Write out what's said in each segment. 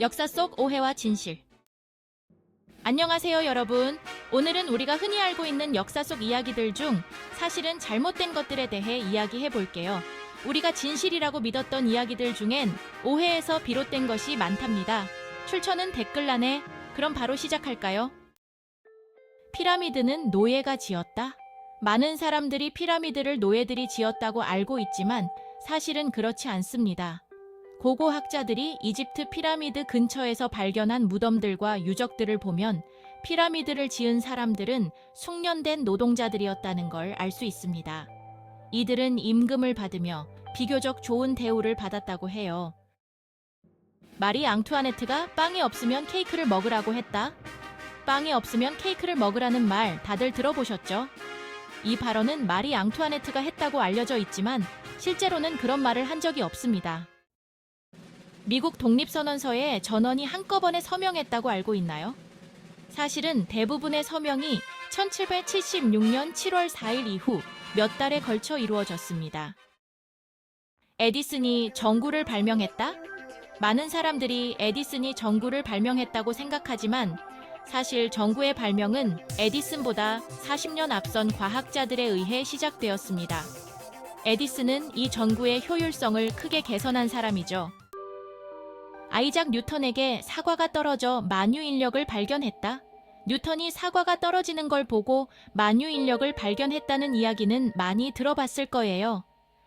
역사 속 오해와 진실. 안녕하세요, 여러분. 오늘은 우리가 흔히 알고 있는 역사 속 이야기들 중 사실은 잘못된 것들에 대해 이야기해 볼게요. 우리가 진실이라고 믿었던 이야기들 중엔 오해에서 비롯된 것이 많답니다. 출처는 댓글란에 그럼 바로 시작할까요? 피라미드는 노예가 지었다? 많은 사람들이 피라미드를 노예들이 지었다고 알고 있지만 사실은 그렇지 않습니다. 고고 학자들이 이집트 피라미드 근처에서 발견한 무덤들과 유적들을 보면 피라미드를 지은 사람들은 숙련된 노동자들이었다는 걸 알 수 있습니다. 이들은 임금을 받으며 비교적 좋은 대우를 받았다고 해요. 마리 앙투아네트가 빵이 없으면 케이크를 먹으라고 했다. 빵이 없으면 케이크를 먹으라는 말 다들 들어보셨죠? 이 발언은 마리 앙투아네트가 했다고 알려져 있지만 실제로는 그런 말을 한 적이 없습니다. 미국 독립선언서에 전원이 한꺼번에 서명했다고 알고 있나요? 사실은 대부분의 서명이 1776년 7월 4일 이후 몇 달에 걸쳐 이루어졌습니다. 에디슨이 전구를 발명했다? 많은 사람들이 에디슨이 전구를 발명했다고 생각하지만 사실 전구의 발명은 에디슨보다 40년 앞선 과학자들에 의해 시작되었습니다. 에디슨은 이 전구의 효율성을 크게 개선한 사람이죠. 아이작 뉴턴에게 사과가 떨어져 만유 인력을 발견했다. 뉴턴이 사과가 떨어지는 걸 보고 만유 인력을 발견했다는 이야기는 많이 들어봤을 거예요.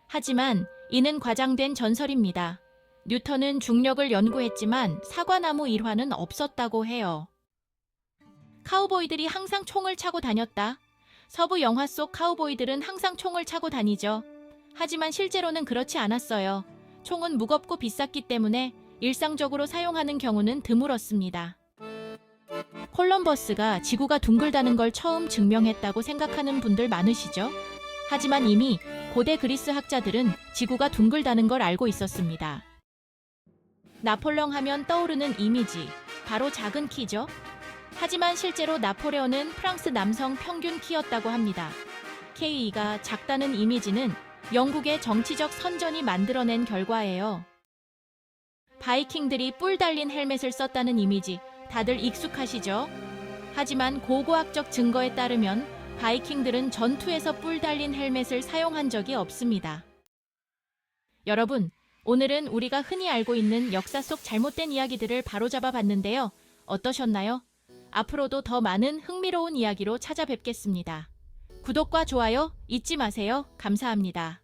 하지만 이는 과장된 전설입니다. 뉴턴은 중력을 연구했지만 사과나무 일화는 없었다고 해요. 카우보이들이 항상 총을 차고 다녔다. 서부 영화 속 카우보이들은 항상 총을 차고 다니죠. 하지만 실제로는 그렇지 않았어요. 총은 무겁고 비쌌기 때문에 일상적으로 사용하는 경우는 드물었습니다. 콜럼버스가 지구가 둥글다는 걸 처음 증명했다고 생각하는 분들 많으시죠? 하지만 이미 고대 그리스 학자들은 지구가 둥글다는 걸 알고 있었습니다. 나폴령 하면 떠오르는 이미지, 바로 작은 키죠? 하지만 실제로 나폴레온은 프랑스 남성 평균 키였다고 합니다. K가 작다는 이미지는 영국의 정치적 선전이 만들어낸 결과예요. 바이킹들이 뿔 달린 헬멧을 썼다는 이미지 다들 익숙하시죠? 하지만 고고학적 증거에 따르면 바이킹들은 전투에서 뿔 달린 헬멧을 사용한 적이 없습니다. 여러분, 오늘은 우리가 흔히 알고 있는 역사 속 잘못된 이야기들을 바로잡아 봤는데요. 어떠셨나요? 앞으로도 더 많은 흥미로운 이야기로 찾아뵙겠습니다. 구독과 좋아요 잊지 마세요. 감사합니다.